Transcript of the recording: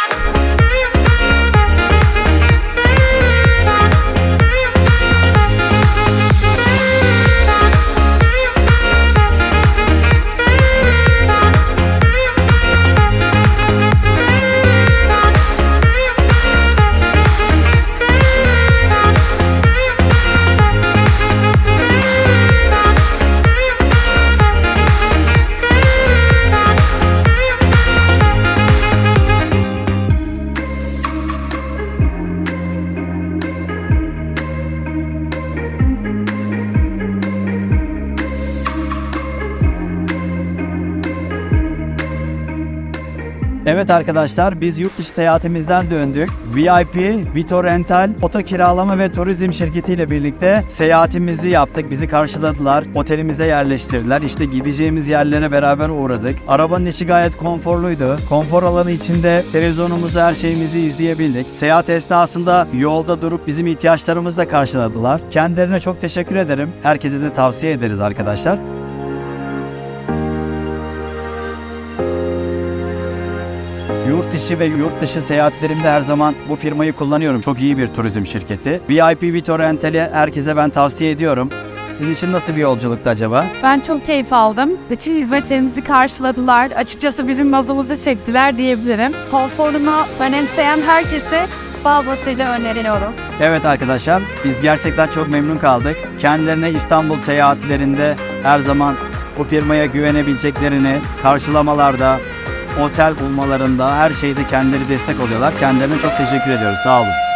oh Evet arkadaşlar biz yurt dışı seyahatimizden döndük. VIP, Vito Rental, oto kiralama ve turizm şirketiyle birlikte seyahatimizi yaptık. Bizi karşıladılar. Otelimize yerleştirdiler. İşte gideceğimiz yerlere beraber uğradık. Arabanın içi gayet konforluydu. Konfor alanı içinde televizyonumuzu her şeyimizi izleyebildik. Seyahat esnasında yolda durup bizim ihtiyaçlarımızı da karşıladılar. Kendilerine çok teşekkür ederim. Herkese de tavsiye ederiz arkadaşlar. Yurt içi ve yurt dışı seyahatlerimde her zaman bu firmayı kullanıyorum. Çok iyi bir turizm şirketi. VIP Vito Rental'i herkese ben tavsiye ediyorum. Sizin için nasıl bir yolculuktu acaba? Ben çok keyif aldım. Bütün hizmetlerimizi karşıladılar. Açıkçası bizim mazımızı çektiler diyebilirim. Konforunu önemseyen herkese fazlasıyla öneriyorum. Evet arkadaşlar biz gerçekten çok memnun kaldık. Kendilerine İstanbul seyahatlerinde her zaman bu firmaya güvenebileceklerini karşılamalarda, otel bulmalarında her şeyde kendileri destek oluyorlar. Kendilerine çok teşekkür ediyoruz. Sağ olun.